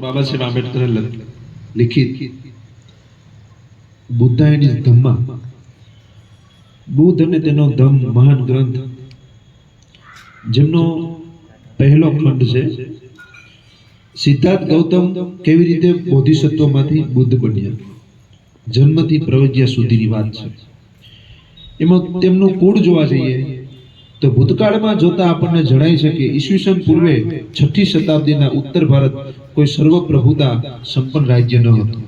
બાબા સાહેબ આંબેડકરે લખ- લિખિત બુદ્ધાયની ધમ્મા. બુદ્ધ અને તેનો ધમ મહાન ગ્રંથ. જેમનો પહેલો ખંડ છે, સિદ્ધાર્થ ગૌતમ કેવી રીતે બોધિસત્વમાંથી બુદ્ધ બન્યા? જન્મથી પ્રવજ્યા સુધીની વાત છે. એમાં તેમનું કુળ જોવા જઈએ તો ભૂતકાળમાં જોતા આપણને જણાય છે કે ઈસવીસન પૂર્વે છઠ્ઠી શતાબ્દીના ઉત્તર ભારત કોઈ સર્વપ્રભુતા સંપન્ન રાજ્ય ન હતું.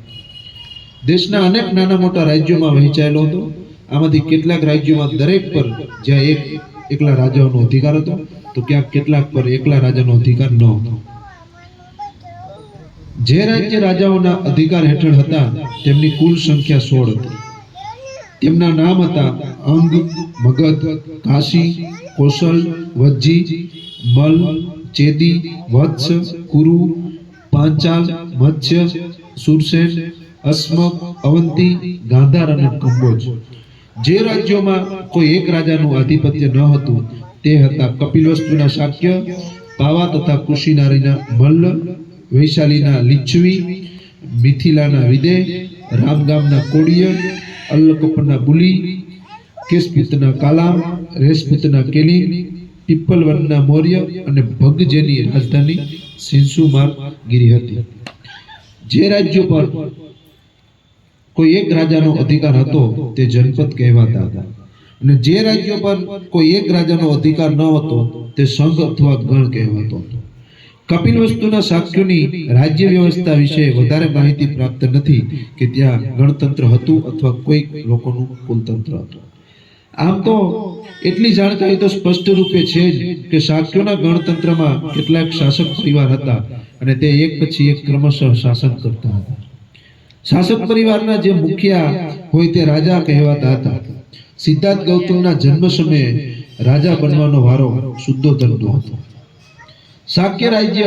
દેશના અનેક નાના મોટા રાજ્યોમાં વહેંચાયેલો હતો. આમાંથી કેટલાક રાજ્યોમાં દરેક પર જ્યાં એક એકલા રાજાઓનો અધિકાર હતો, તો ક્યાંક કેટલાક પર એકલા રાજાનો અધિકાર ન હતો. જે રાજ્ય રાજાઓના અધિકાર હેઠળ હતા, તેમની કુલ સંખ્યા સોળ હતી. તેમના નામ હતા અંગ મગધ કાશી, કોશલ વજ્જી મલ, ચેદી, વત્સ, કુરુ, પાંચાલ, મત્સ્ય, સુરસેન અસ્મક અવંતી, ગાંધાર અને કંબોજ. જે રાજ્યોમાં કોઈ એક રાજાનું આધિપત્ય ન હતું, તે હતા કપિલવસ્તુના શાક્ય, પાવા તથા કુશીનારીના મલ્લ, વૈશાલીના લિચ્છવી, મિથિલાના વિદે, રામગામના કોડિય અલ્લકપના બુલી કેશપિતના કાલામ રેશપિતના કેલી પીપલવનના મૌર્ય અને ભગજેની રાજધાની સિંસુમાર ગીરી હતી. જે રાજ્યો પર કોઈ એક રાજાનો અધિકાર હતો તે જનપદ કહેવાતા હતા. અને જે રાજ્યો પર કોઈ એક રાજાનો અધિકાર ન હતો તે સંઘ અથવા ગણ કહેવાતો હતો. કપિલ વસ્તુના શાક્યોની રાજ્ય વ્યવસ્થા વિશે વધારે માહિતી પ્રાપ્ત નથી કે ત્યાં ગણતંત્ર હતું અથવા કોઈ લોકોનું કુલતંત્ર હતું. આમ તો એટલી જાણકારી તો સ્પષ્ટ રૂપે છે જ કે શાક્યોના ગણતંત્રમાં કેટલાક શાસક પરિવાર હતા અને તે એક પછી એક ક્રમશઃ શાસન કરતા હતા. શાસક પરિવારના જે મુખિયા હોય તે રાજા કહેવાતા હતા. સિદ્ધાર્થ ગૌતમના જન્મ સમયે રાજા બનવાનો વારો શુદ્ધોધનનો હતો. શાક્ય રાજ્ય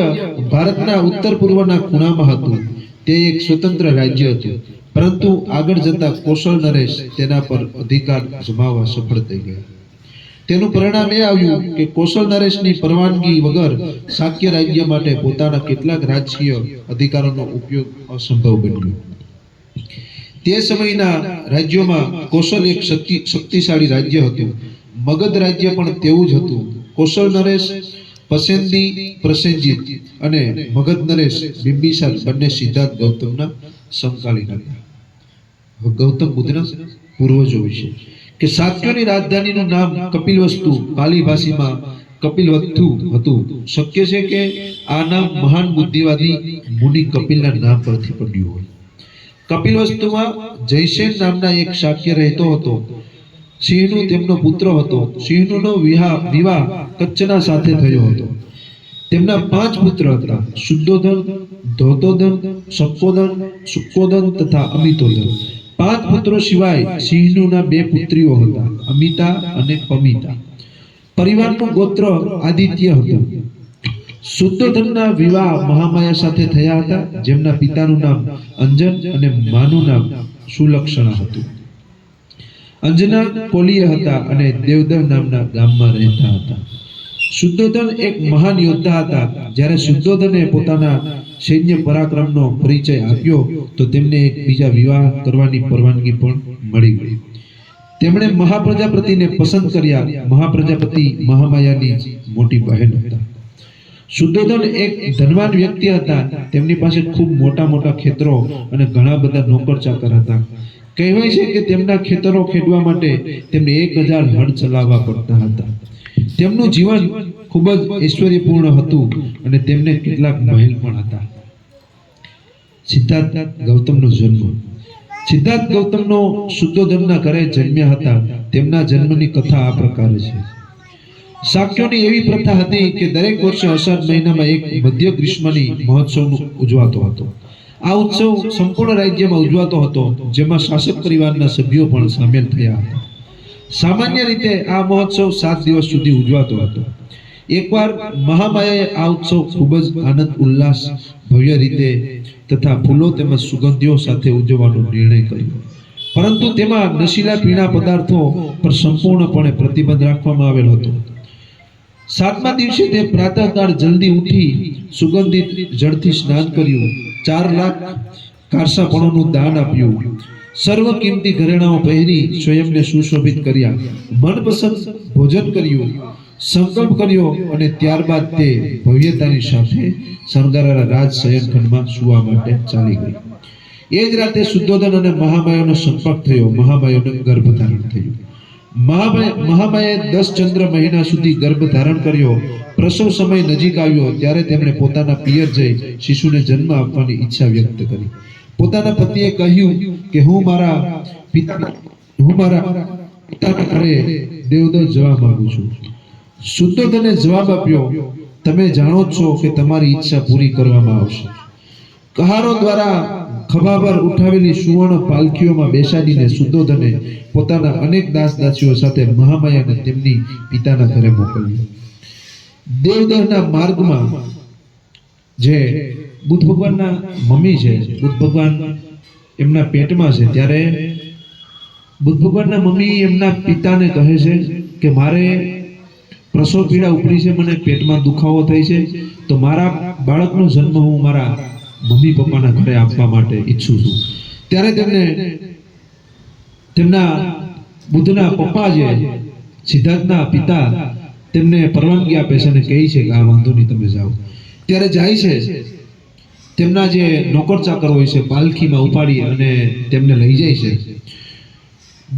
ભારતના ઉત્તર પૂર્વના ખૂણામાં હતું. તે એક સ્વતંત્ર રાજ્ય હતું. પરંતુ આગળ જતા કૌશલ નરેશ તેના પર અધિકાર જમાવવા સફળ થઈ ગયા. તેનું પરિણામ એ આવ્યું કે કૌશલ નરેશની પરવાનગી વગર શાક્ય રાજ્ય માટે પોતાના કેટલાક રાજકીય અધિકારોનો ઉપયોગ અસંભવ બન્યો. તે સમયના રાજ્યોમાં કૌશલ એક શક્તિ- શક્તિશાળી રાજ્ય હતું. મગધ રાજ્ય પણ તેવું જ હતું. કૌશલ નરેશ પસેન્દી પ્રસેનજીત અને મગધ નરેશ બિંબિસાર બંને સિદ્ધાર્થ ગૌતમના સમકાલીન હતા. ગૌતમ બુદ્ધના પૂર્વજો વિશે. કે શાક્યોની રાજધાનીનું નામ કપિલવસ્તુ પાલી ભાષીમાં કપિલવસ્તુ હતું. શક્ય છે કે આ નામ મહાન બુદ્ધિવાદી મુનિ કપિલના નામ પરથી પડ્યું હોય. કપિલવસ્તુમાં જયસેન નામના એક શાક્ય રહેતો હતો. સિંહનું તેમનો પુત્ર હતો. સિંહનો વિવાહ વિવાહ કચ્છના સાથે થયો હતો. તેમના પાંચ પુત્ર હતા. શુદ્ધોધન, ધોતોધન શક્કોદન સુકોધન તથા અમિતોધન. પાંચ પુત્રો સિવાય સિંહનુના બે પુત્રીઓ હતા, અમિતા અને પમિતા પરિવારનું ગોત્ર આદિત્ય હતું. શુદ્ધોધનના વિવાહ મહામાયા સાથે થયા હતા, જેમના પિતાનું નામ અંજન અને માનું નામ સુલક્ષણા હતું. અંજના કોલીય હતા અને દેવદર નામના ગામમાં રહેતા હતા. શુદ્ધોધન એક મહાન યોદ્ધા હતા. જ્યારે શુદ્ધોધને પોતાના સૈન્ય પરાક્રમનો પરિચય આપ્યો, તો તેમને એક બીજા વિવાહ કરવાની પરવાનગી પણ મળી ગઈ. તેમણે મહાપ્રજાપતિને પસંદ કર્યા. મહાપ્રજાપતિ મહામાયાની મોટી બહેન હતા. શુદ્ધોધન એક ધનવાન વ્યક્તિ હતા. તેમની પાસે ખૂબ મોટા મોટા ખેતરો અને ઘણા બધા નોકર ચાકર હતા. કહેવાય છે કે તેમના ખેતરો ખેડવા માટે તેમને એક હજાર હળ ચલાવવા પડતા હતા. તેમનું જીવન ખૂબ જ ઐશ્વર્યપૂર્ણ હતું અને તેમને કેટલાક મહેલ પણ હતા. સિદ્ધાર્થ ગૌતમનો જન્મ. સિદ્ધાર્થ ગૌતમનો શુદ્ધોધનના ઘરે જન્મ્યા હતા. તેમના જન્મની કથા આ પ્રકારે છે. શાક્યોની એવી પ્રથા હતી કે દરેક વર્ષે અષાઢ મહિનામાં એક મધ્ય ગ્રીષ્મની મહોત્સવ ઉજવાતો હતો. આ ઉત્સવ સંપૂર્ણ રાજ્યમાં ઉજવાતો હતો, જેમાં શાસક પરિવારના સભ્યો પણ સામેલ થયા હતા. સામાન્ય રીતે આ મહોત્સવ સાત દિવસ સુધી ઉજવાતો હતો. એકવાર મહામાયાએ આ ઉત્સવ ખૂબ જ આનંદ, ઉલ્લાસ, ભવ્ય રીતે તથા ફૂલો તેમજ સુગંધીઓ સાથે ઉજવવાનો નિર્ણય કર્યો. પરંતુ તેમાં નશીલા પીણા પદાર્થો પર સંપૂર્ણપણે પ્રતિબંધ રાખવામાં આવેલ હતો. સાતમા દિવસે તે પ્રાતઃકાળ જલ્દી ઉઠી સુગંધિત જળથી સ્નાન કર્યું. ચાર લાખ કારસાપણોનું દાન આપ્યું. સર્વ કિંમતી ઘરેણાઓ પહેરી સ્વયંને સુશોભિત કર્યા. મનપસંદ ભોજન કર્યું સંકલ્પ કર્યો અને ત્યારબાદ તે ભવ્યતાની સાથે શણગારા રાજ શયનખંડમાં સુવા માટે ચાલી ગઈ. એ જ રાતે શુદ્ધોધન અને મહામાયોનો સંપર્ક થયો. મહામાયાનું ગર્ભધારણ થયું. મહામાયા દસ ચંદ્ર મહિના સુધી ગર્ભ ધારણ કર્યો. પ્રસવ સમય નજીક આવ્યો. ત્યારે તેમણે પોતાના પિયર જઈ શિશુને જન્મ આપવાની ઈચ્છા વ્યક્ત કરી. પોતાના પતિએ કહ્યું કે હું મારા પિતા, હું મારા પિતાના ઘરે દેવદર જવા માંગુ છું. શુદ્ધોધને જવાબ આપ્યો, તમે જાણો છો કે તમારી ઈચ્છા પૂરી કરવામાં આવશે. કહારો દ્વારા ખભા પર ઉઠાવેલી સુવર્ણ પાલખીઓમાં બેસાડીને સુદોધને પોતાના અનેક દાસ દાસીઓ સાથે મહામાયાને તેમની પિતાના ઘરે મોકલ્યો. દેવદહના માર્ગમાં જે બુદ્ધ ભગવાનના મમ્મી છે, બુદ્ધ ભગવાન એમના પેટમાં છે, ત્યારે બુદ્ધ ભગવાનના મમ્મી એમના પિતાને કહે છે કે મારે પ્રસવ પીડા ઉપડી છે, મને પેટમાં દુખાવો થાય છે, તો મારા બાળકનો જન્મ હું મારા મમ્મી પપ્પાના ઘરે આપવા માટે ઈચ્છું છું. ત્યારે તેમને તેમના બુદ્ધના પપ્પા જે સિદ્ધાર્થના પિતા તેમને પરવાનગી આપે છે અને કહે છે કે, આ વાંધો નહીં, તમે જાઓ. ત્યારે જાય છે, તેમના જે નોકર ચાકર હોય છે, પાલખીમાં ઉપાડી અને તેમને લઈ જાય છે.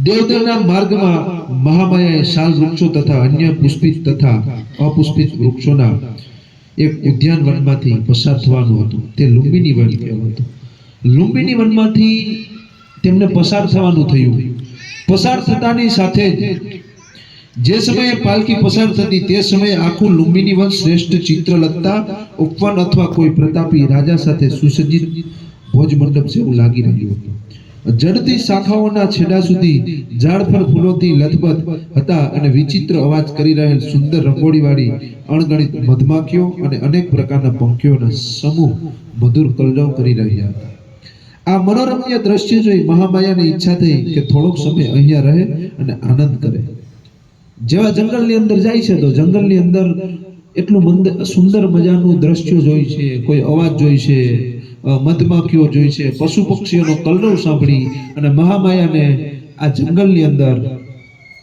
દેવદેવના માર્ગમાં મહામાયાએ શાલ વૃક્ષો તથા અન્ય પુષ્પિત તથા અપુષ્પિત વૃક્ષોના એક ઉદ્યાન વનમાંથી પસાર થવાનું હતું. તે લુંબિની વન કહેવાતું લુંબિની વનમાંથી તેમને પસાર થવાનું થયું. પસાર થતાની સાથે જ જે સમયે પાલકી પસાર થતી તે સમયે આખું લુંબિની વન શ્રેષ્ઠ ચિત્ર લગતા ઉપવન અથવા કોઈ પ્રતાપી રાજા સાથે સુસજ્જિત ભોજ મંડપ જેવું લાગી રહ્યું હતું. જડતી શાખાઓના છેડા સુધી ઝાડ પર ફૂલોથી લથબથ હતા અને વિચિત્ર અવાજ કરી રહેલ સુંદર રંગોળીવાળી અણગણિત મધમાખીઓ અને અનેક પ્રકારના પંખીઓના સમૂહ મધુર કલરવ કરી રહ્યા હતા. આ મનોરમ્ય દ્રશ્ય જોઈ મહામાયાની ઈચ્છા થઈ કે થોડોક સમય અહીંયા રહે અને આનંદ કરે. જેવા જંગલની અંદર જાય છે તો જંગલની અંદર એટલું મંદ, સુંદર મજાનું દ્રશ્ય જોઈ છે, કોઈ અવાજ જોઈ છે મધમાખીઓ જોઈ છે, પશુ પક્ષીઓનો કલરવ સાંભળી અને મહામાયાને આ જંગલની અંદર,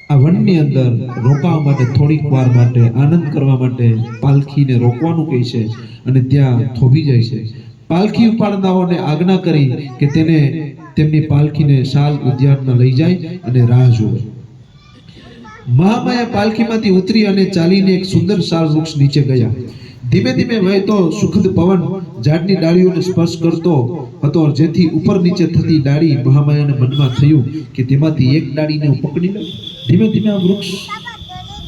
આ વનની અંદર રોકાવા માટે થોડીક વાર માટે આનંદ કરવા માટે પાલખીને રોકવાનું કહે છે અને ત્યાં થોભી જાય છે. પાલખી ઉપાડનાઓને આજ્ઞા કરી કે તેને તેમની પાલખીને શાલ ઉદ્યાનમાં લઈ જાય અને રાહ જુએ. મહામાયા પાલખીમાંથી ઉતરી અને ચાલીને એક સુંદર શાલ વૃક્ષ નીચે ગયા. ધીમે ધીમે વહેતો સુખદ પવન ઝાડની ડાળીઓને સ્પર્શ કરતો હતો જેથી ઉપર નીચે થતી ડાળી મહામાયાને મનમાં થયું કે તેમાંથી એક ડાળીને હું પકડી લઉં. ધીમે ધીમે આ વૃક્ષ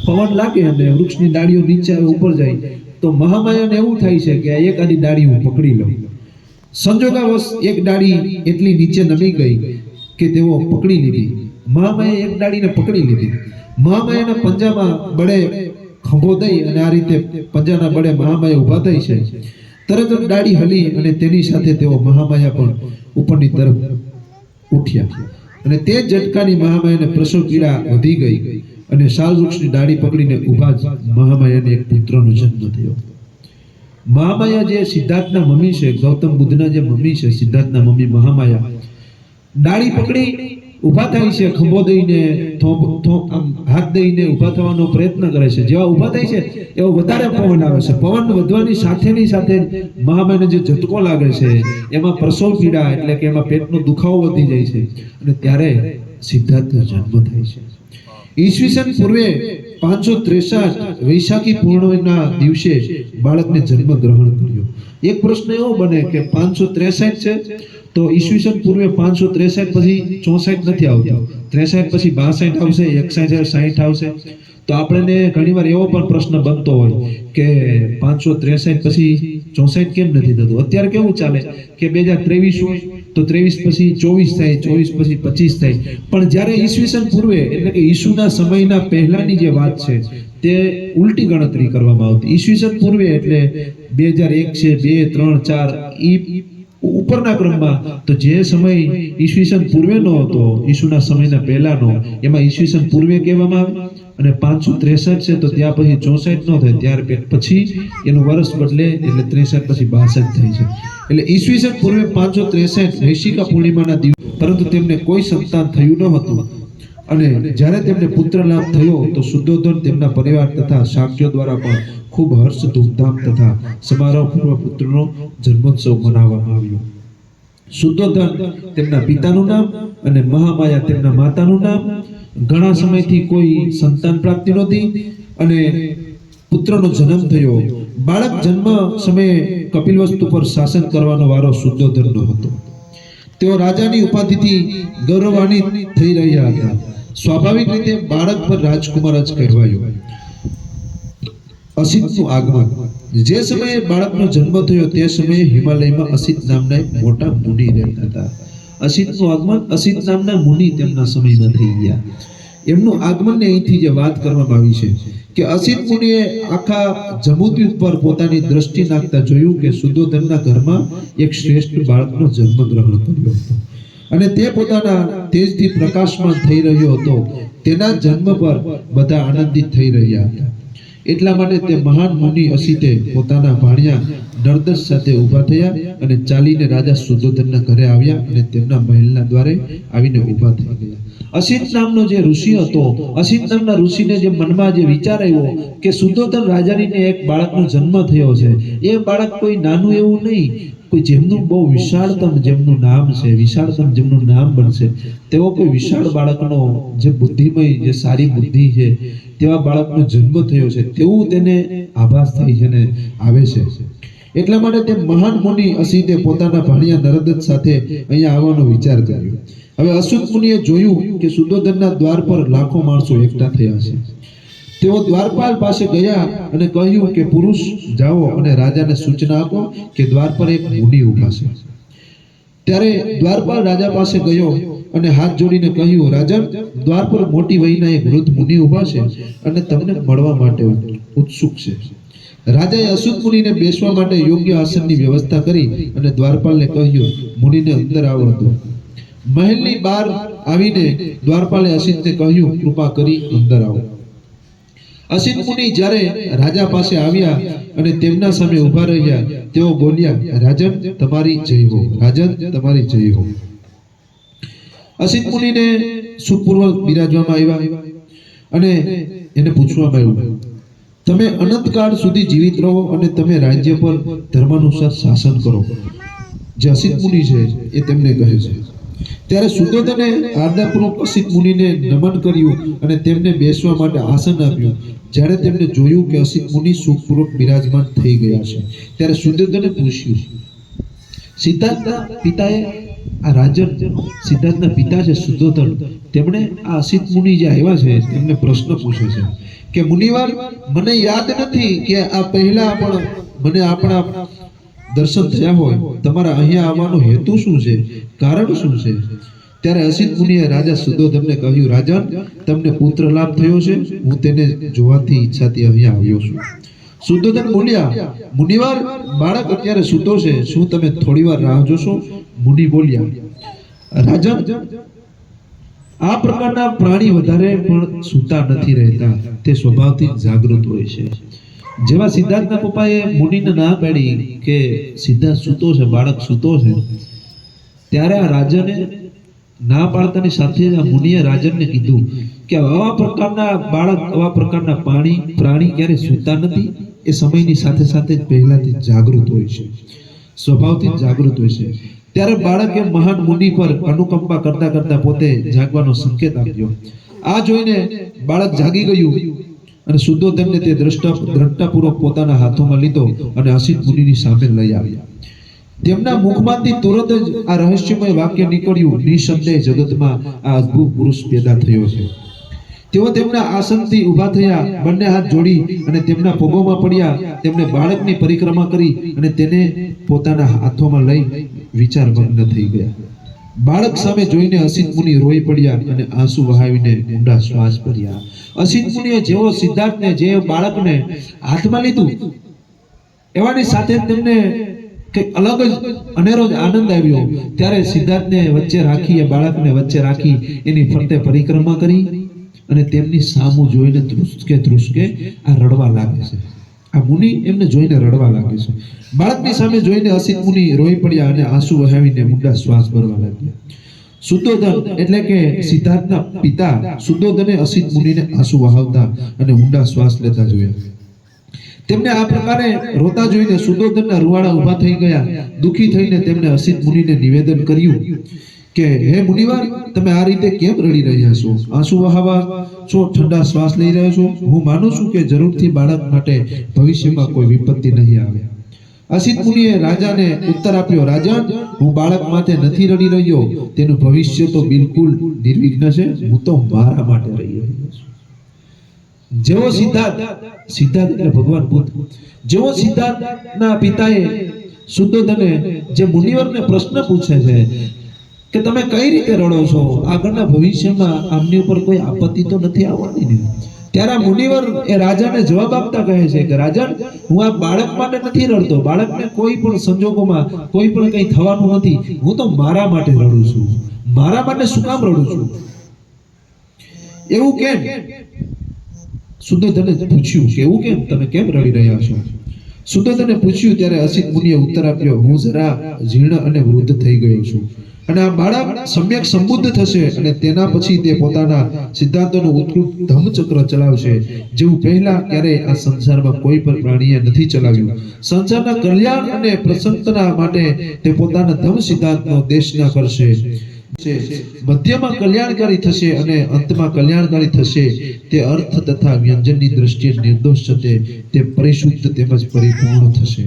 પવન લાગે અને વૃક્ષની ડાળીઓ નીચે આવે, ઉપર જાય. તો મહામાયાને એવું થાય છે કે આ એક આની ડાળી હું પકડી લઉં. સંજોગાવશ એક ડાળી એટલી નીચે નમી ગઈ કે તેઓ પકડી લીધી. મહામાયાએ એક ડાળીને પકડી લીધી. મહામાયાના પંજામાં બળે ખંભો દઈ અને આ રીતે પંજાના બળે મહામાયા ઊભા થઈ છે. તરત જ હલી અને તેની સાથે તેઓ મહામાયા પણ ઉપરની તરફ ઉઠ્યા. અને તે ઝટકાની મહામાયાને પ્રસવ પીડા વધી ગઈ અને શાલ વૃક્ષની ડાળી પકડીને ઊભા જ મહામાયાને એક પુત્રનો જન્મ થયો. મહામાયા જે સિદ્ધાર્થના મમ્મી છે, ગૌતમ બુદ્ધના જે મમ્મી છે, સિદ્ધાર્થના મમ્મી મહામાયા ડાળી પકડી ઊભા થાય છે, ખંભો દઈને થોપ થોપ આમ હાથ દઈને ઊભા થવાનો પ્રયત્ન કરે છે. જેવા ઊભા થાય છે, એવો વધારે પવન આવે છે. પવન વધવાની સાથેની સાથે જ જે ઝટકો લાગે છે, એમાં પ્રસવ પીડા એટલે કે એમાં પેટનો દુખાવો વધી જાય છે. અને ત્યારે સિદ્ધાર્થનો જન્મ થાય છે. ઈસવીસન પૂર્વે પાંચસો ત્રેસઠ વૈશાખી પૂર્ણિમાના દિવસે બાળકને જન્મ ગ્રહણ કર્યો. એક પ્રશ્ન એવો બને કે પાંચસો ત્રેસઠ છે તો ઈસવીસન પૂર્વે પાંચસો ત્રેસઠ પછી ચોસઠ નથી આવતું. ત્રેસઠ પછી બાસઠ આવશે, એકસાઠ સાઠ આવશે. તો આપણને ઘણીવાર એવો પણ પ્રશ્ન બનતો હોય કે પાંચસો ત્રેસઠ પછી ચોસઠ કેમ નથી થતું? અત્યારે કેવું ચાલે કે બે હજાર ત્રેવીસ હોય તો ત્રેવીસ પછી ચોવીસ થાય, ચોવીસ પછી પચીસ થાય. પણ જ્યારે ઈસવીસન પૂર્વે, એટલે કે ઈસુના સમયના પહેલાની જે વાત છે, તે ઉલટી ગણતરી કરવામાં આવતી. ઈસવીસન પૂર્વે એટલે બે હજાર એક છે, બે, ત્રણ, ચાર, ઈ ઉપરના ક્રમમાં તો જે સમય ઈસવીસન પૂર્વેનો હતો, ઈસુના સમયના પહેલાનો, એમાં ઈસવીસન પૂર્વે કહેવામાં આવે અને પાંચસો ત્રેસઠ છે તો ત્યાં પછી ચોસઠ નો થાય, ત્યાર પછી એનું વર્ષ બદલે એટલે ત્રેસઠ પછી બાસઠ થાય છે. એટલે ઈસવીસન પૂર્વે પાંચસો ત્રેસઠ વૈશિકા પૂર્ણિમાના દિવસ પરંતુ તેમને કોઈ સંતાન થયું ન હતું. અને જ્યારે તેમને પુત્ર લાભ થયો, તો શુદ્ધોધન તેમના પરિવાર તથા શાક્યો દ્વારા પણ ખૂબ હર્ષ, ધૂમધામ તથા સમારોહપૂર્વક પુત્રનો જન્મોત્સવ મનાવવામાં આવ્યો. શુદ્ધોધન તેમના પિતાનું નામ અને મહામાયા તેમના માતાનું નામ. ઘણા સમયથી કોઈ સંતાન પ્રાપ્તિ નહોતી અને પુત્રનો જન્મ થયો. બાળક જન્મ સમયે કપિલવસ્તુ પર શાસન કરવાનો વારો શુદ્ધોધનનો હતો. તેઓ રાજાની ઉપાધિથી ગૌરવાન્વિત થઈ રહ્યા હતા. સ્વાભાવિક રીતે બાળક પર રાજકુમાર જ કહેવાયો. અસિતનું આગમન. જે સમયે બાળકનો જન્મ થયો તે સમયે હિમાલયમાં અસિત નામના એક મોટા મુનિ રહેતા હતા. અસિતનું આગમન અસિત નામના મુનિ તેમના સમયમાં થઈ ગયા. એમનું આગમનને અહીંથી જે વાત કરવામાં આવી છે કે અસિત મુનિએ આખા જમુદ્વીપ પર પોતાની દ્રષ્ટિ નાખતા જોયું કે સુદોધનના ઘરમાં એક શ્રેષ્ઠ બાળકનો જન્મ ગ્રહણ કર્યો હતો. અને તે પોતાના તેજથી પ્રકાશમાન થઈ રહ્યો હતો. તેના જન્મ પર બધા આનંદિત થઈ રહ્યા હતા. એટલા માટે તે મહાન મુનિ અસિતે પોતાના ભાણિયા નરદસ સાથે ઊભા થયા અને ચાલીને રાજા સુદોધનના ઘરે આવ્યા અને તેમના મહેલના દ્વારે આવીને ઊભા થઈ ગયા અસિત નામનો જે ઋષિ હતો, અસિત નામના ઋષિને જે મનમાં જે વિચાર આવ્યો કે સુદોધન રાજાનીને એક બાળકનો જન્મ થયો છે, એ બાળક કોઈ નાનું એવું નહીં કોઈ જેમનું બહુ વિશાળતમ જેમનું નામ છે, વિશાળતમ જેમનું નામ બનશે તેવો કોઈ વિશાળ બાળકનો જે બુદ્ધિમય, જે સારી બુદ્ધિ છે, તેવા બાળકનો જન્મ થયો છે, તેવું તેને આભાસ થઈ છે ને આવે છે. એટલા માટે તે મહાન મુનિ અસિતે પોતાના ભાણિયા નરદત સાથે અહીંયા આવવાનો વિચાર કર્યો. હવે અસુત મુનિએ જોયું કે સુદોધનના દ્વાર પર લાખો માણસો એકઠા થયા છે. તેઓ દ્વારપાલ પાસે ગયા અને કહ્યું કે, પુરુષ, જાઓ અને રાજાને સૂચના આપો કે દ્વાર પર એક મૂડી ઊભા છે. ત્યારે દ્વારપાલ રાજા પાસે ગયો અને હાથ જોડીને કહ્યું રાજન દ્વાર પર મોટી વયના એક વૃદ્ધ મુનિ ઊભા છે અને તમને મળવા માટે ઉત્સુક છે. રાજાએ અશુદ્ધ મુનિને બેસવા માટે યોગ્ય આસનની વ્યવસ્થા કરી અને દ્વારપાલને કહ્યું, મુનિને અંદર આવવા દો મહેલની બહાર આવીને દ્વારપાલે અસિતને કહ્યું, કૃપા કરી અંદર આવો. અસિત મુનિ જ્યારે રાજા પાસે આવ્યા અને તેમના સામે ઊભા રહ્યા, તેઓ બોલ્યા, રાજન, તમારી જય હો, રાજન, તમારી જય હો. અસિત મુનિને સુખપૂર્વક બિરાજવામાં આવ્યા અને એને પૂછવામાં આવ્યું, તમે અનંતકાળ સુધી જીવિત રહો અને તમે રાજ્ય પર ધર્માનુસાર શાસન કરો. જે અસિત મુનિ છે એ તેમને કહે છે ત્યારે સુદોધને આર્દાપૂર્વક અસિત મુનિને નમન કર્યું અને તેમને બેસવા માટે આસન આપ્યું. જ્યારે તેમણે જોયું કે અસિત મુનિ સુખપૂર્વક બિરાજમાન થઈ ગયા છે, ત્યારે સુદોધને પૂછ્યું સિદ્ધાર્થના પિતાએ આ રાજન, સિદ્ધાર્થના પિતા છે સુદોધન તેમણે આ અસિત મુનિ જે આવ્યા છે, તેમને પ્રશ્ન પૂછે છે કે મુનિવાર, મને યાદ નથી કે આ પહેલા પણ મને આપણા દર્શન થયા હોય, તમારા અહીંયા આવવાનો હેતુ શું છે? કારણ શું છે? ત્યારે અસિત મુનિએ રાજા સુદોધનને કહ્યું, રાજન, તમને પુત્ર લાભ થયો છે. હું તેને જોવાથી ઈચ્છાથી અહીંયા આવ્યો છું. સુદોધન બોલ્યા, મુનિવાર, બાળક અત્યારે સૂતો છે. શું તમે થોડી વાર રાહ જોશો? મુનિ બોલ્યા, રાજન, આ પ્રકારના પ્રાણી વધારે પણ સૂતા નથી રહેતા. તે સ્વભાવથી જાગૃત હોય છે. જેવા સિદ્ધાર્થના પપ્પાએ મુનિને ના પાડી કે સિદ્ધાર્થ સૂતો છે, બાળક સૂતો છે. ત્યારે આ રાજાને ના પાડતાની સાથે આ મુનિએ રાજનને કીધું કે આવા પ્રકારના બાળક, આવા પ્રકારના પાણી, પ્રાણી ક્યારે સૂતા નથી. એ સમયની સાથે સાથે જ પહેલાથી જાગૃત હોય છે. સ્વભાવથી જાગૃત હોય છે. ત્યારે બાળકે મહાન મુનિ પર અનુકંપા કરતા કરતા પોતે જાગવાનો સંકેત આપ્યો. આ જોઈને બાળક જાગી ગયું. અને શુદ્ધોધનને તે દ્રષ્ટા દ્રષ્ટાપૂર્વક પોતાના હાથોમાં લીધો અને અસિત મુનિની સામે લઈ આવ્યા. તેમના મુખમાંથી તુરત જ આ રહસ્યમય વાક્ય નીકળ્યું. નિસંદેહ જગતમાં આ અદ્ભુત પુરુષ પેદા થયો છે. તેઓ તેમના આસનથી ઊભા થયા, બંને હાથ જોડી અને તેમના પગોમાં પડ્યા. તેમણે બાળકની પરિક્રમા કરી અને તેને પોતાના હાથોમાં લઈ વિચારમગ્ન થઈ ગયા. બાળક સામે જોઈને અસિત મુનિ રોઈ પડ્યા અને આંસુ વહાવીને ઊંડા શ્વાસ ભર્યા. અસિત મુનિએ જેવો સિદ્ધાર્થને, જે બાળકને હાથમાં લીધું, એવાની સાથે તેમને કંઈક અલગ જ અનેરો જ આનંદ આવ્યો. ત્યારે સિદ્ધાર્થને વચ્ચે રાખી, એ બાળકને વચ્ચે રાખી એની ફરતે પરિક્રમા કરી અને તેમની સામું જોઈને ધ્રુસકે ધ્રુસકે આ રડવા લાગે છે. આ મુનિ એમને જોઈને રડવા લાગે છે. બાળકની સામે જોઈને અસિત મુનિ રોઈ પડ્યા અને આંસુ વહાવીને મુંડા શ્વાસ ભરવા લાગ્યા. સુદ્યોધન એટલે કે સિદ્ધાર્થના પિતા સુદ્યોધને અસિત મુનિને આંસુ વહાવતા અને ઊંડા શ્વાસ લેતા જોયા. તેમને આ પ્રકારે રોતા જોઈને સુદોધનના રૂવાડા ઊભા થઈ ગયા. દુઃખી થઈને તેમણે અસિત મુનિને નિવેદન કર્યું. કે, હે મુનિવાર, તમે આ રીતે કેમ રડી રહ્યા છો? આંસુ વહાવા, છો ઠંડા શ્વાસ લઈ રહ્યો છો? હું માનું છું કે જરૂરથી બાળક માટે ભવિષ્યમાં કોઈ વિપત્તિ નહીં આવે. અસિત મુનિએ રાજાને ઉત્તર આપ્યો રાજન હું બાળક માટે નથી રડી રહ્યો. તેનું ભવિષ્ય તો બિલકુલ નિર્વિઘ્ન છે. હું તો મારા માટે રહી રહ્યો છું. જેવો સિદ્ધાર્થ સિદ્ધાર્થ એટલે ભગવાન બુદ્ધ. જેવો સિદ્ધાર્થના પિતાએ સુદોધને, જે મુનિવરને પ્રશ્ન પૂછે છે કે તમે કઈ રીતે રડો છો? આગળના ભવિષ્યમાં આમની ઉપર કોઈ આપત્તિ તો નથી આવવાની ને? ત્યારે મુનિવર એ રાજાને જવાબ આપતા કહે છે કે, રાજન, હું આ બાળક માટે નથી રડતો. બાળકને કોઈ પણ સંજોગોમાં કોઈ પણ કંઈ થવાનું નથી. હું તો મારા માટે રડું છું. મારા માટે શું કામ રડું છું? એવું કેમ? સુદોધને પૂછ્યું કે, એવું કેમ? તમે કેમ રડી રહ્યા છો? સુદોધને પૂછ્યું, ત્યારે અસિત મુનિએ ઉત્તર આપ્યો, હું જરા જીર્ણ અને વૃદ્ધ થઈ ગયો છું. અને આ બાળક સમ્યક સંબુદ્ધ થશે અને તેના પછી તે પોતાના સિદ્ધાંતોનું ઉત્કૃત ધમચક્ર ચલાવશે. જેવું પહેલા ક્યારેય આ સંસારમાં કોઈ પણ પ્રાણીએ નથી ચલાવ્યું. સંસારના કલ્યાણ અને પ્રસન્નતા માટે તે પોતાના ધમ સિદ્ધાંતનો દેશના કરશે. મધ્યમાં કલ્યાણકારી થશે અને અંતમાં કલ્યાણકારી થશે. તે અર્થ તથા વ્યંજનની દ્રષ્ટિએ નિર્દોષ થશે તે પરિશુદ્ધ તેમજ પરિપૂર્ણ થશે.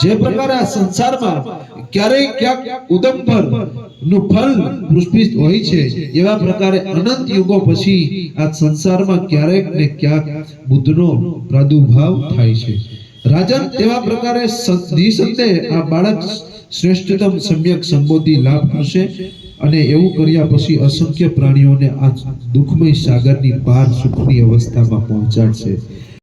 જે પ્રકારે આ સંસારમાં ક્યારેય ક્યાંક ઉદંબરનું ફલ પુષ્પિત હોય છે, એવા પ્રકારે અનંત યુગો પછી આ સંસારમાં ક્યારેક ને ક્યાંક બુદ્ધનો પ્રાદુર્ભાવ થાય છે. રાજન તેવા પ્રકારે નિસંદેહ આ બાળક શ્રેષ્ઠતમ સમ્યક સંબોધિ લાભ કરશે અને એવું કર્યા પછી અસંખ્ય પ્રાણીઓને આ દુઃખમય સાગરની પાર સુખની અવસ્થામાં પહોંચાડશે.